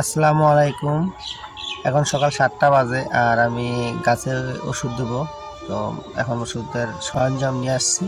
আসসালামু আলাইকুম। এখন সকাল সাতটা বাজে আর আমি গাছে ওষুধ দেবো। তো এখন ওষুধের সরঞ্জাম নিয়ে আসছি।